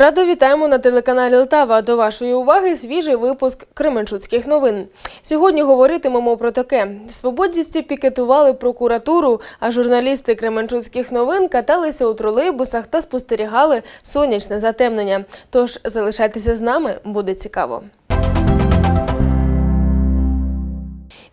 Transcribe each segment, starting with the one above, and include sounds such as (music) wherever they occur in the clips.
Радо вітаємо на телеканалі Лтава. До вашої уваги свіжий випуск Кременчуцьких новин. Сьогодні говоритимемо про таке: свободівці пікетували прокуратуру, а журналісти Кременчуцьких новин каталися у тролейбусах та спостерігали сонячне затемнення. Тож залишайтеся з нами, буде цікаво.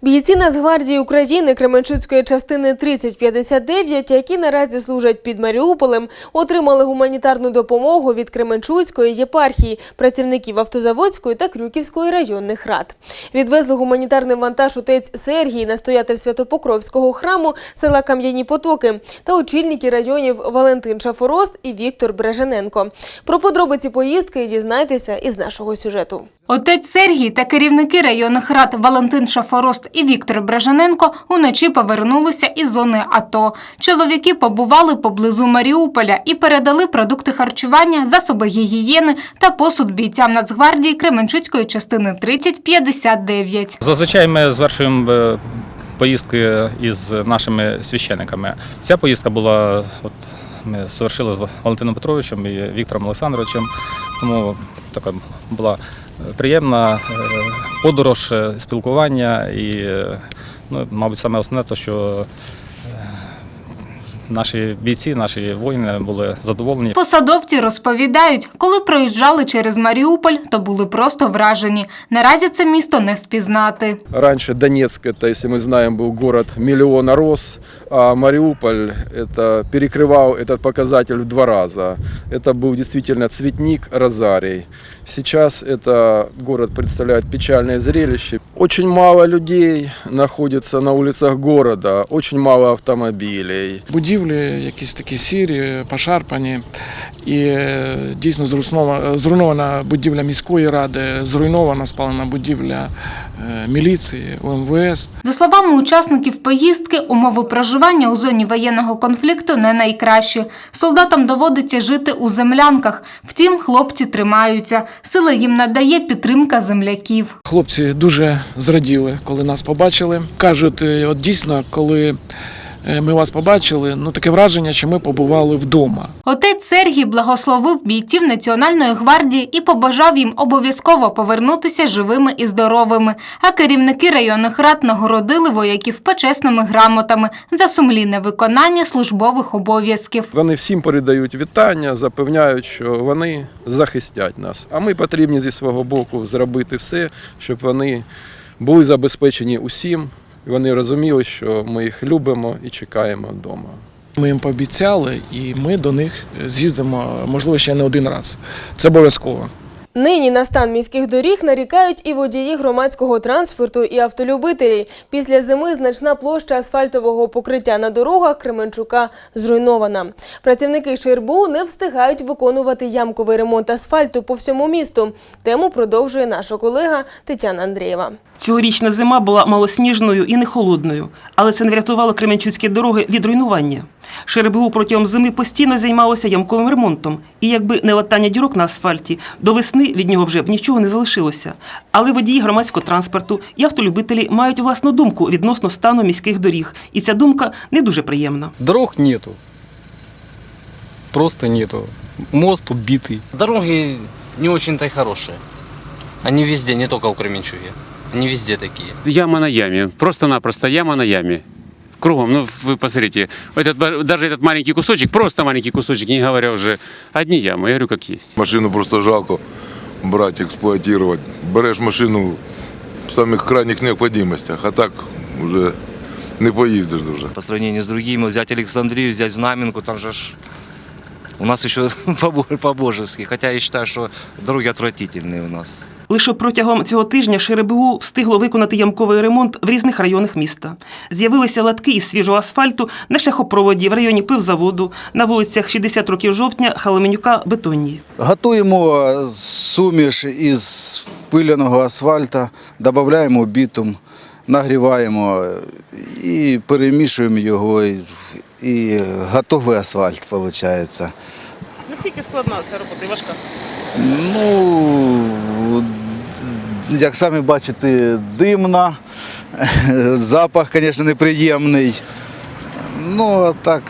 Бійці Нацгвардії України Кременчуцької частини 3059, які наразі служать під Маріуполем, отримали гуманітарну допомогу від Кременчуцької єпархії, працівників Автозаводської та Крюківської районних рад. Відвезли гуманітарний вантаж отець Сергій, настоятель Святопокровського храму села Кам'яні Потоки та очільники районів Валентин Шафорост і Віктор Брежененко. Про подробиці поїздки дізнайтеся із нашого сюжету. Отець Сергій та керівники районних рад Валентин Шафорост і Віктор Бражаненко уночі повернулися із зони АТО. Чоловіки побували поблизу Маріуполя і передали продукти харчування, засоби гігієни та посуд бійцям Нацгвардії Кременчуцької частини 3059. Зазвичай ми звершуємо е, поїздки із нашими священниками. Ця поїздка була, от ми завершили з Валентином Петровичем і Віктором Олександровичем, тому така була приємна е, подорож, е, спілкування і, е, ну, мабуть, саме основне, те, що наші бійці, наші воїни були задоволені. Посадовці розповідають, коли проїжджали через Маріуполь, то були просто вражені. Наразі це місто не впізнати. Раньше Донецк, это, если мы знаем, был город миллиона рос, а Мариуполь это перекрывал этот показатель в два раза. Это был действительно цветник розарий. Сейчас это город представляет печальное зрелище. Очень мало людей находится на улицах города, очень мало автомобилей. Будівлі якісь такі сірі, пошарпані. І е, дійсно зруйнована, будівля міської ради, зруйнована спалена будівля е, міліції, УМВС. За словами учасників поїздки, умови проживання у зоні воєнного конфлікту не найкращі. Солдатам доводиться жити у землянках. Втім, хлопці тримаються. Сили їм надає підтримка земляків. Хлопці дуже зраділи, коли нас побачили. Кажуть, е, от дійсно, коли ми вас побачили, ну таке враження, що ми побували вдома. Отець Сергій благословив бійців Національної гвардії і побажав їм обов'язково повернутися живими і здоровими. А керівники районних рад нагородили вояків почесними грамотами за сумлінне виконання службових обов'язків. Вони всім передають вітання, запевняють, що вони захистять нас. А ми потрібні зі свого боку зробити все, щоб вони були забезпечені усім. І вони розуміли, що ми їх любимо і чекаємо вдома. Ми їм пообіцяли, і ми до них з'їздимо, можливо, ще не один раз. Це обов'язково. Нині на стан міських доріг нарікають і водії громадського транспорту, і автолюбителі. Після зими значна площа асфальтового покриття на дорогах Кременчука зруйнована. Працівники ШРБУ не встигають виконувати ямковий ремонт асфальту по всьому місту. Тему продовжує наша колега Тетяна Андрієва. Цьогорічна зима була малосніжною і не холодною, але це не врятувало кременчуцькі дороги від руйнування. ШРБУ протягом зими постійно займалося ямковим ремонтом, і якби не латання дірок на асфальті, до весни від нього вже б нічого не залишилося. Але водії громадського транспорту і автолюбителі мають власну думку відносно стану міських доріг, і ця думка не дуже приємна. Дорог нету. Просто нету. Мост убитый. Дороги не очень-то и хорошие. Они везде, не только в Кременчуге. Они везде такие. Яма на яме. Просто-напросто яма на яме. Кругом, ну вы посмотрите, этот, даже этот маленький кусочек, просто маленький кусочек, не говоря уже, одни ямы, я говорю, как есть. Машину просто жалко брать, експлуатировать. Береш машину в самих крайних необходимостях, а так вже не поїздиш дуже. по сравнению с другими. Взять Александрию, взять Знаменку, там же ж у нас еще (laughs) побо- по-божески. Хотя я считаю, что дороги отвратительные у нас. Лише протягом цього тижня ШРБУ встигло виконати ямковий ремонт в різних районах міста. З'явилися латки із свіжого асфальту на шляхопроводі в районі пивзаводу, на вулицях 60 років жовтня, Халеменюка, Бетонні. Готуємо суміш із пиляного асфальта, додаємо бітум, нагріваємо і перемішуємо його, і, і готовий асфальт виходить. Наскільки складна ця робота і важка? Ну, як самі бачите, димна, (laughs) запах, звісно, неприємний. Ну, а так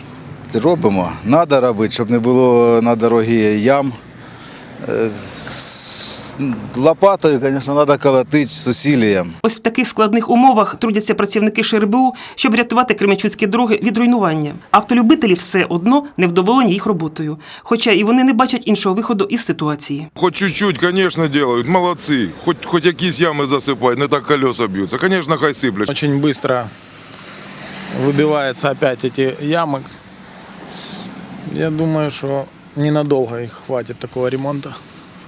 робимо. Треба робити, щоб не було на дорогі ям Е, с- Лопатою, звісно, треба колотити з усілієм. Ось в таких складних умовах трудяться працівники ШРБУ, щоб рятувати кременчуцькі дороги від руйнування. Автолюбителі все одно невдоволені їх роботою, хоча і вони не бачать іншого виходу із ситуації. Хоть чуть-чуть, конечно, делают, молодцы. Хоть, хоть якісь ями засипають, не так колеса б'ються. Конечно, хай сиплять. Очень быстро выбиваются опять эти ямы. Я думаю, что ненадолго их хватит такого ремонта.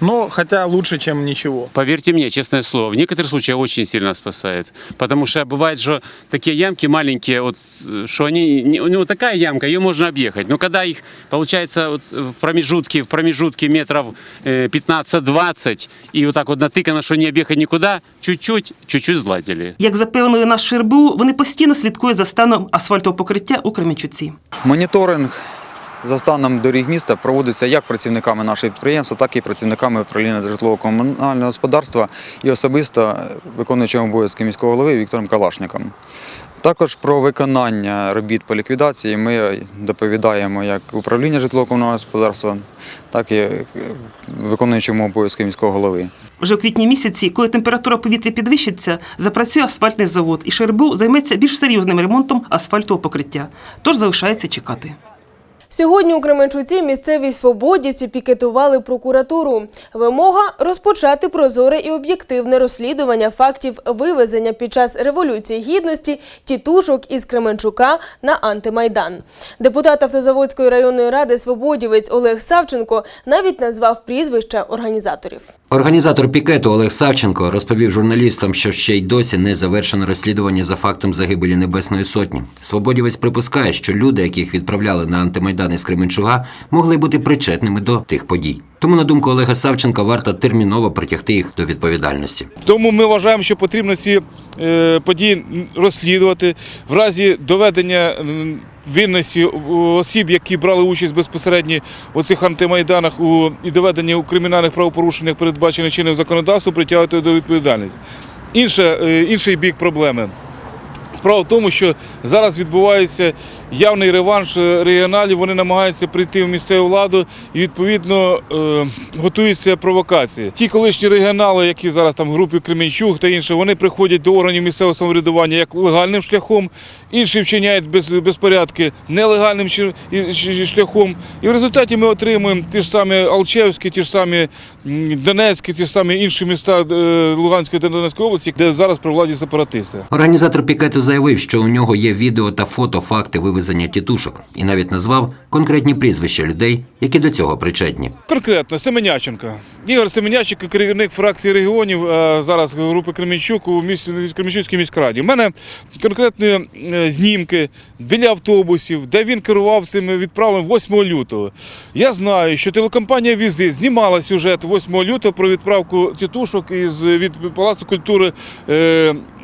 Но хотя лучше, чем ничего. Поверьте мне, честное слово, в некоторых случаях очень сильно спасает. Потому что бывает, что такие ямки маленькие, вот, э, что они, не- ну, такая ямка, ее можно объехать. Но когда их, получается, вот, в промежутке, в промежутке метров э, 15-20, и вот так вот натыкано, что не объехать никуда, чуть-чуть, чуть-чуть зладили. Як запевнили наш ШРБУ, вони постійно слідкують за станом асфальтового покриття у Кременчуці. Моніторинг за станом доріг міста проводиться як працівниками нашого підприємства, так і працівниками управління житлово-комунального господарства і особисто виконуючим обов'язки міського голови Віктором Калашником. Також про виконання робіт по ліквідації ми доповідаємо як управління житлово-комунального господарства, так і виконуючому обов'язки міського голови. Вже у квітні місяці, коли температура повітря підвищиться, запрацює асфальтний завод, і ШРБУ займеться більш серйозним ремонтом асфальтового покриття. Тож залишається чекати. Сьогодні у Кременчуці місцеві свободівці пікетували прокуратуру. Вимога розпочати прозоре і об'єктивне розслідування фактів вивезення під час революції гідності тітушок із Кременчука на антимайдан. Депутат автозаводської районної ради Свободівець Олег Савченко навіть назвав прізвища організаторів. Організатор пікету Олег Савченко розповів журналістам, що ще й досі не завершено розслідування за фактом загибелі Небесної Сотні. Свободівець припускає, що люди, яких відправляли на антимайдан із Кременчуга, могли бути причетними до тих подій. Тому, на думку Олега Савченка, варто терміново притягти їх до відповідальності. Тому ми вважаємо, що потрібно ці е, події розслідувати в разі доведення винності осіб, які брали участь безпосередньо у цих антимайданах і доведення у кримінальних правопорушеннях, передбачених чинним законодавством, притягувати до відповідальності. Інше, е, інший бік проблеми. Справа в тому, що зараз відбувається явний реванш е, регіоналів. Вони намагаються прийти в місцеву владу і відповідно е, готуються провокації. Ті колишні регіонали, які зараз там в групі Кременчуг та інше, вони приходять до органів місцевого самоврядування як легальним шляхом, інші вчиняють безпорядки нелегальним шляхом. І в результаті ми отримуємо ті ж самі Алчевські, ті ж самі Донецькі, ті ж самі інші міста е, Луганської та Донецької області, де зараз при владі сепаратисти. Організатор пікету заявив, що у нього є відео та фото факти вивезення тітушок, і навіть назвав конкретні прізвища людей, які до цього причетні. Конкретно Семеняченко. Ігор Семеняченко, керівник фракції регіонів, зараз групи Кременчук у. Кременчуцькій міськраді. У мене конкретні е, знімки біля автобусів, де він керував цими відправленнями 8 лютого. Я знаю, що телекомпанія Візит знімала сюжет 8 лютого про відправку тітушок із від Палацу культури.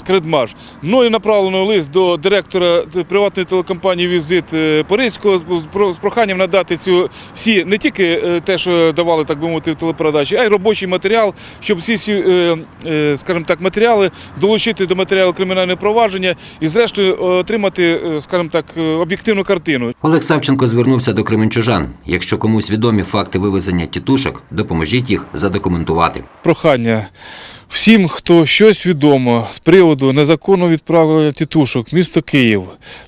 Кредмаш. Мною направлено лист до директора приватної телекомпанії Візит е, Порицького з проханням надати цю всі не тільки е, те, що давали, так би мовити, в телепередачі, а й робочий матеріал, щоб всі ці, е, скажімо так, матеріали долучити до матеріалу кримінального провадження і, зрештою, отримати, скажімо так, об'єктивну картину. Олег Савченко звернувся до кременчужан. Якщо комусь відомі факти вивезення тітушок, допоможіть їх задокументувати. Прохання всім, хто щось відомо з приводу незаконного відправлення тітушок, місто Київ.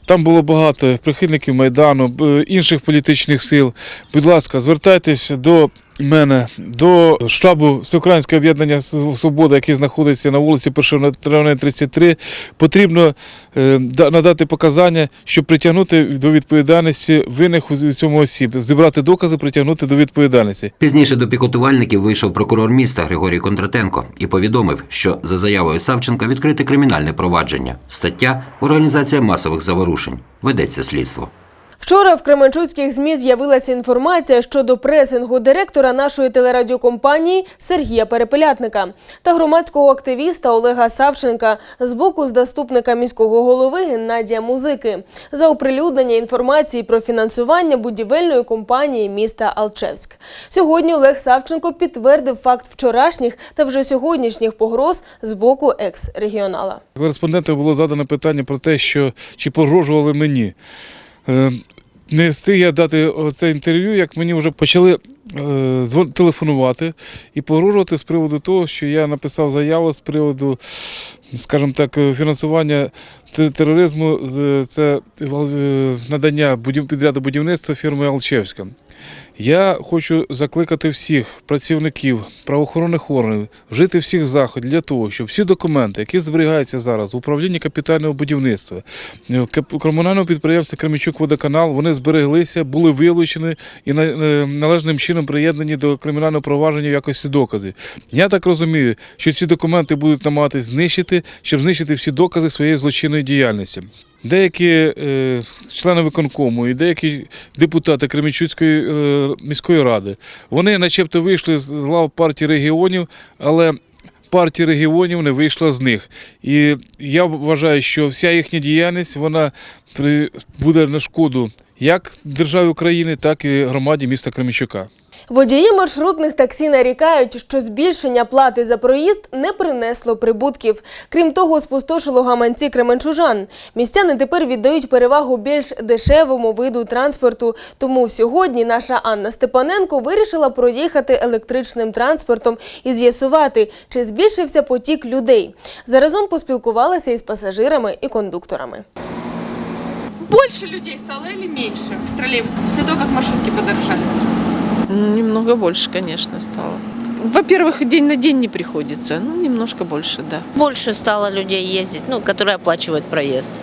Там було багато прихильників Майдану, інших політичних сил. Будь ласка, звертайтесь до мене, до штабу Всеукраїнського об'єднання «С- Свобода, який знаходиться на вулиці Першотравної 33. Потрібно е, да- надати показання, щоб притягнути до відповідальності винних у цьому осіб, зібрати докази, притягнути до відповідальності. Пізніше до пікетувальників вийшов прокурор міста Григорій Кондратенко і повідомив, що за заявою Савченка відкрите кримінальне провадження. Стаття Організація масових заворушень. Ведеться слідство. Вчора в Кременчуцьких ЗМІ з'явилася інформація щодо пресингу директора нашої телерадіокомпанії Сергія Перепелятника та громадського активіста Олега Савченка з боку з заступника міського голови Геннадія Музики за оприлюднення інформації про фінансування будівельної компанії міста Алчевськ. Сьогодні Олег Савченко підтвердив факт вчорашніх та вже сьогоднішніх погроз з боку екс-регіонала. Кореспонденту було задано питання про те, що чи погрожували мені. Е, Не встиг я дати це інтерв'ю, як мені вже почали е, телефонувати і погрожувати з приводу того, що я написав заяву з приводу, скажімо так, е, фінансування тероризму. Це надання підряду будівництва фірми Алчевська. Я хочу закликати всіх працівників правоохоронних органів вжити всіх заходів для того, щоб всі документи, які зберігаються зараз в управлінні капітального будівництва, в комунальному підприємстві Кремічук Водоканал, вони збереглися, були вилучені і е, належним чином приєднані до кримінального провадження в якості доказів. Я так розумію, що ці документи будуть намагатись знищити, щоб знищити всі докази своєї злочинної діяльності. Деякі е, члени виконкому і деякі депутати Кременчуцької е, міської ради, вони начебто вийшли з лав партії регіонів, але партія регіонів не вийшла з них. І я вважаю, що вся їхня діяльність вона буде на шкоду як державі України, так і громаді міста Кременчука. Водії маршрутних таксі нарікають, що збільшення плати за проїзд не принесло прибутків. Крім того, спустошило гаманці кременчужан. Містяни тепер віддають перевагу більш дешевому виду транспорту. Тому сьогодні наша Анна Степаненко вирішила проїхати електричним транспортом і з'ясувати, чи збільшився потік людей. Заразом поспілкувалася із пасажирами і кондукторами. Больше людей стало или меньше в троллейбусах после того, как маршрутки подорожали? Немного больше, конечно, стало. Во-первых, день на день не приходится. Ну, немножко больше, да. Больше стало людей ездить, ну, которые оплачивают проезд.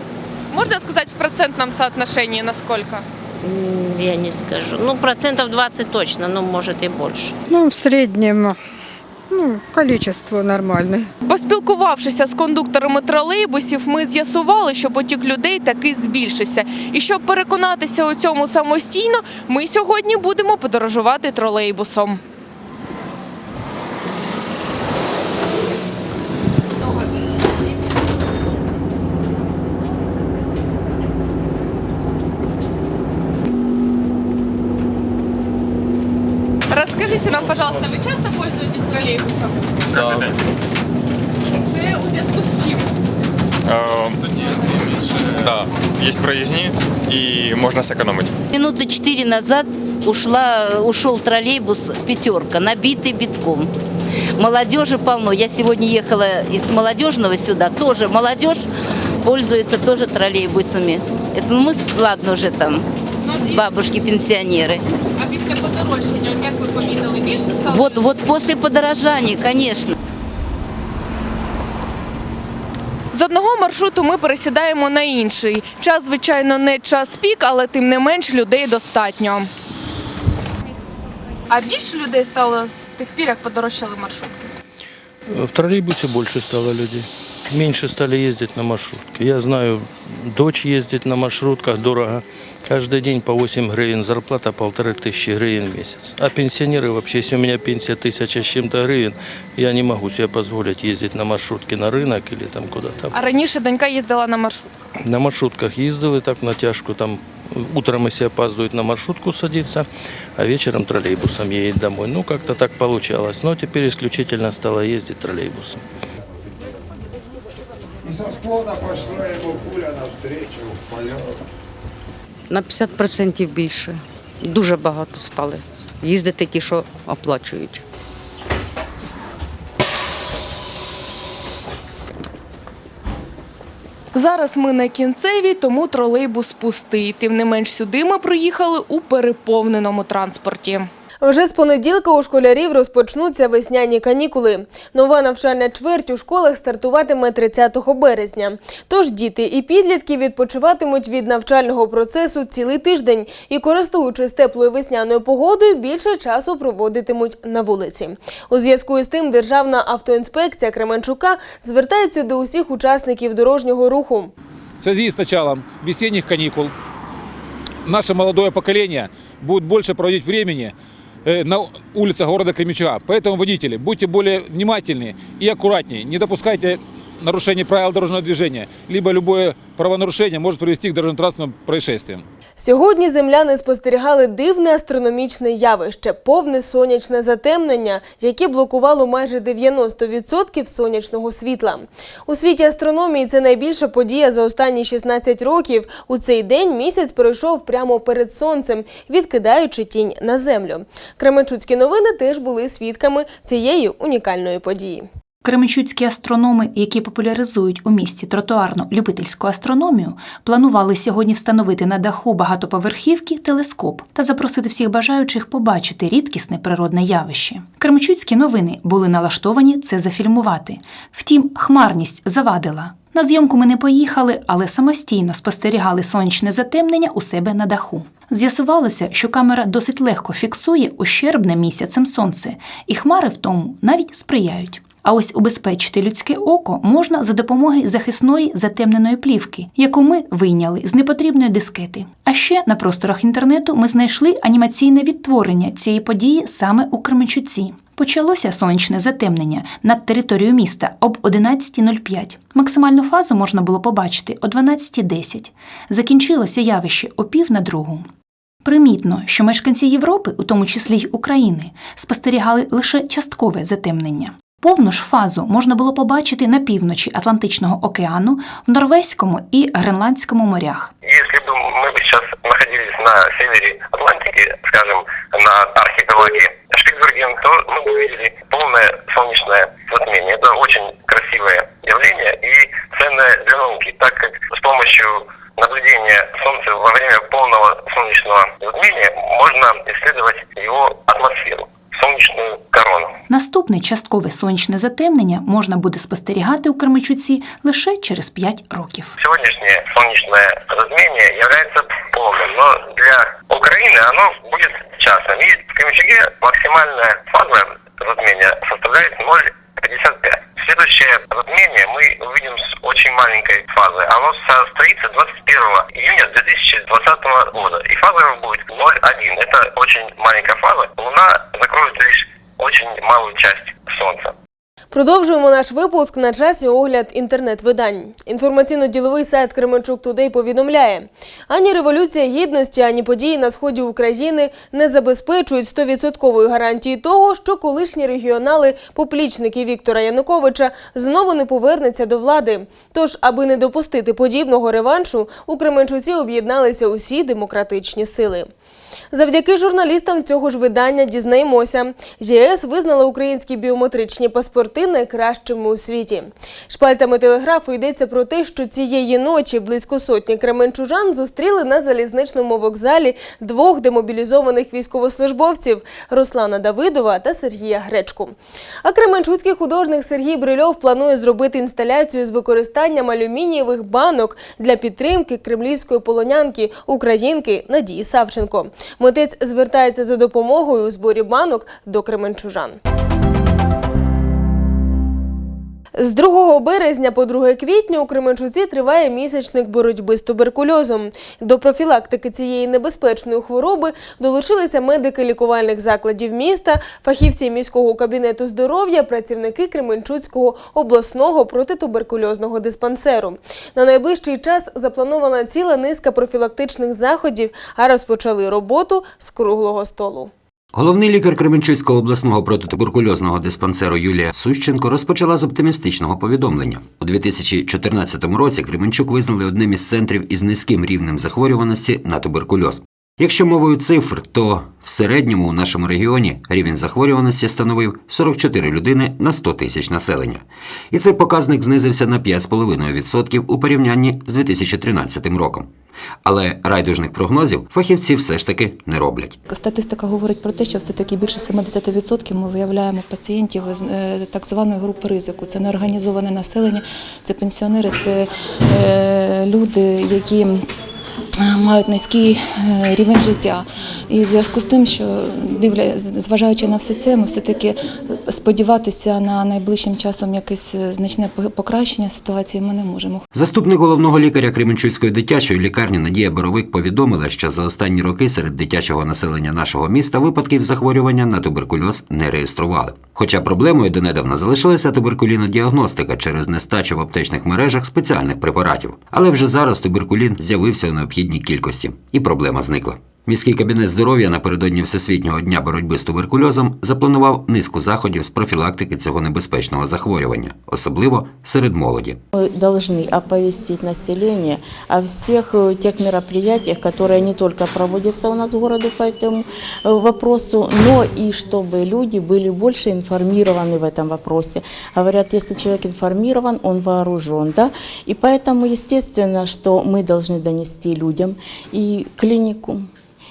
Можно сказать в процентном соотношении на сколько? Я не скажу. Ну, процентов 20 точно, ну, может и больше. Ну, в среднем, ну, количество нормальное. Поспілкувавшися з кондукторами тролейбусів, ми з'ясували, що потік людей таки збільшився. І щоб переконатися у цьому самостійно, ми сьогодні будемо подорожувати тролейбусом. Расскажите нам, пожалуйста, вы часто пользуетесь троллейбусом? День. Це у зв'язку з чим? Да, есть проездни и можно сэкономить. Минуты четыре назад ушла, ушел троллейбус «пятерка», набитый битком. Молодежи полно. Я сегодня ехала из молодежного сюда. Тоже молодежь пользуется тоже троллейбусами. Это ну, мы, ладно, уже там, бабушки-пенсионеры. Після подорожчання, от як ви помітили, більше стало? Вот, вот после подорожания, конечно. З одного маршруту ми пересідаємо на інший. Час, звичайно, не час пік, але тим не менш людей достатньо. А більше людей стало з тих пір, як подорожчали маршрутки? В троллейбусе больше стало людей. Меньше стали ездить на маршрутке. Я знаю, дочь ездит на маршрутках дорого. Каждый день по 8 гривен зарплата, полторы тысячи гривен в месяц. А пенсионеры вообще, если у меня пенсия тысяча с чем-то гривен, я не могу себе позволить ездить на маршрутке на рынок или там куда-то. А раніше донька їздила на маршрутках. На маршрутках ездил и так натяжку. Там утром, если опаздывает на маршрутку садиться, а вечером троллейбусом едет домой. Ну, как-то так получалось. Но теперь исключительно стала ездить троллейбусом. Со склона пошла ему пуля навстречу в полет. На 50% більше. Дуже багато стали. Їздити ті, що оплачують. Зараз ми на кінцевій, тому тролейбус пустий. Тим не менш сюди ми приїхали у переповненому транспорті. Вже з понеділка у школярів розпочнуться весняні канікули. Нова навчальна чверть у школах стартуватиме 30 березня. Тож діти і підлітки відпочиватимуть від навчального процесу цілий тиждень і, користуючись теплою весняною погодою, більше часу проводитимуть на вулиці. У зв'язку із тим Державна автоінспекція Кременчука звертається до усіх учасників дорожнього руху. В связи с началом весенних каникул наше молодое поколение будет больше проводить времени на улицах города Кремича. Поэтому, водители, будьте более внимательны и аккуратнее. Не допускайте нарушений правил дорожного движения, либо любое правонарушения может привести к дорожно-транспортным происшествиям. Сьогодні земляни спостерігали дивне астрономічне явище повне сонячне затемнення, яке блокувало майже 90% сонячного світла. У світі астрономії це найбільша подія за останні 16 років. У цей день місяць пройшов прямо перед сонцем, відкидаючи тінь на землю. Кременчуцькі новини теж були свідками цієї унікальної події. Кременчуцькі астрономи, які популяризують у місті тротуарну любительську астрономію, планували сьогодні встановити на даху багатоповерхівки телескоп та запросити всіх бажаючих побачити рідкісне природне явище. Кременчуцькі новини були налаштовані це зафільмувати. Втім, хмарність завадила. На зйомку ми не поїхали, але самостійно спостерігали сонячне затемнення у себе на даху. З'ясувалося, що камера досить легко фіксує ущербне місяцем сонце, і хмари в тому навіть сприяють. А ось убезпечити людське око можна за допомогою захисної затемненої плівки, яку ми вийняли з непотрібної дискети. А ще на просторах інтернету ми знайшли анімаційне відтворення цієї події саме у Кременчуці. Почалося сонячне затемнення над територією міста об 11.05. Максимальну фазу можна було побачити о 12.10. Закінчилося явище о пів на другу. Примітно, що мешканці Європи, у тому числі й України, спостерігали лише часткове затемнення. Повну ж фазу можна було побачити на півночі Атлантичного океану, в Норвезькому і Гренландському морях. Если бы мы бы сейчас находились на севере Атлантики, скажем, на архипелаге Шпицберген, то мы бы увидели полное солнечное затмение. Это очень красивое явление и ценное для науки, так как с помощью наблюдения Солнца во время полного солнечного затмения можно исследовать его атмосферу, солнечную корону. Наступне часткове сонячне затемнення можна буде спостерігати у Кременчуці лише через 5 років. Сегодняшнее солнечное затмение является полным, но для Украины оно будет частным. И в Кременчуге максимальная фаза затмения составляет 0,55. Следующее затмение мы увидим с очень маленькой фазы. Оно состоится 21 июня 2020 года. И фаза будет 0,1. Это очень маленькая фаза. Луна закроет лишь очень малую часть Солнца. Продовжуємо наш випуск на часі огляд інтернет-видань. Інформаційно-діловий сайт Кременчук Тудей повідомляє: ані революція гідності, ані події на сході України не забезпечують 100% гарантії того, що колишні регіонали, поплічники Віктора Януковича, знову не повернуться до влади. Тож, аби не допустити подібного реваншу, у Кременчуці об'єдналися усі демократичні сили. Завдяки журналістам цього ж видання дізнаємося, ЄС визнала українські біометричні паспорти найкращими у світі. Шпальтами телеграфу йдеться про те, що цієї ночі близько сотні кременчужан зустріли на залізничному вокзалі двох демобілізованих військовослужбовців Руслана Давидова та Сергія Гречку. А кременчуцький художник Сергій Брильов планує зробити інсталяцію з використанням алюмінієвих банок для підтримки кремлівської полонянки українки Надії Савченко. Митець звертається за допомогою у зборі банок до кременчужан. З 2 березня по 2 квітня у Кременчуці триває місячник боротьби з туберкульозом. До профілактики цієї небезпечної хвороби долучилися медики лікувальних закладів міста, фахівці міського кабінету здоров'я, працівники Кременчуцького обласного протитуберкульозного диспансеру. На найближчий час запланована ціла низка профілактичних заходів, а розпочали роботу з круглого столу. Головний лікар Кременчуцького обласного протитуберкульозного диспансеру Юлія Сущенко розпочала з оптимістичного повідомлення. У 2014 році Кременчук визнали одним із центрів із низьким рівнем захворюваності на туберкульоз. Якщо мовою цифр, то в середньому у нашому регіоні рівень захворюваності становив 44 людини на 100 тисяч населення. І цей показник знизився на 5,5% у порівнянні з 2013 роком. Але райдужних прогнозів фахівці все ж таки не роблять. Статистика говорить про те, що все-таки більше 70% ми виявляємо пацієнтів з е, так званої групи ризику. Це неорганізоване населення, це пенсіонери, це е, люди, які мають низький е, рівень життя. І в зв'язку з тим, що дивля, зважаючи на все це, ми все-таки сподіватися на найближчим часом якесь е, значне покращення ситуації ми не можемо. Заступник головного лікаря Кременчуцької дитячої лікарні Надія Боровик повідомила, що за останні роки серед дитячого населення нашого міста випадків захворювання на туберкульоз не реєстрували. Хоча проблемою донедавна залишилася туберкулінодіагностика через нестачу в аптечних мережах спеціальних препаратів. Але вже зараз туберкулін з'явився у необхідній кількості, і проблема зникла. Міський кабінет здоров'я напередодні Всесвітнього дня боротьби з туберкульозом запланував низку заходів з профілактики цього небезпечного захворювання, особливо серед молоді. Мы должны оповестить население о всех э, тех мероприятиях, которые не только проводятся у нас в городе по этому э, вопросу, но и чтобы люди были больше информированы в этом вопросе. Говорят, если человек информирован, он вооружен. Да? И поэтому, естественно, что мы должны донести людям и клинику,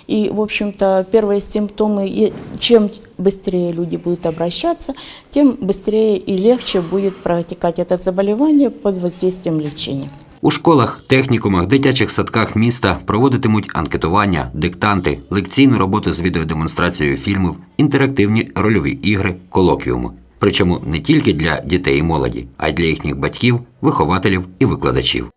и, в общем-то, первые симптомы, и чем быстрее люди будут обращаться, тем быстрее и легче будет протекать это заболевание под воздействием лечения. У школах, технікумах, дитячих садках міста проводитимуть анкетування, диктанти, лекційну роботу з відеодемонстрацією фільмів, інтерактивні рольові ігри, колоквіуми. Причому не тільки для дітей і молоді, а й для їхніх батьків, вихователів і викладачів.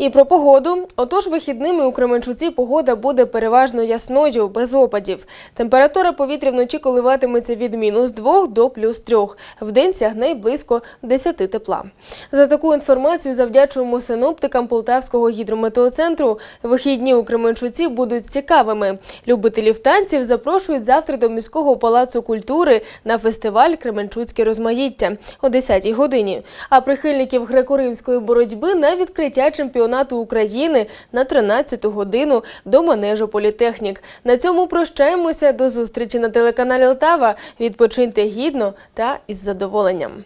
І про погоду. Отож, вихідними у Кременчуці погода буде переважно ясною, без опадів. Температура повітря вночі коливатиметься від мінус 2 до плюс 3. Вдень сягне близько 10 тепла. За таку інформацію завдячуємо синоптикам Полтавського гідрометеоцентру. Вихідні у Кременчуці будуть цікавими. Любителів танців запрошують завтра до міського палацу культури на фестиваль Кременчуцьке розмаїття о 10-й годині. А прихильників греко-римської боротьби на відкриття чемпіонату України на 13-ту годину до манежу політехнік. На цьому прощаємося до зустрічі на телеканалі Лтава. Відпочиньте гідно та із задоволенням.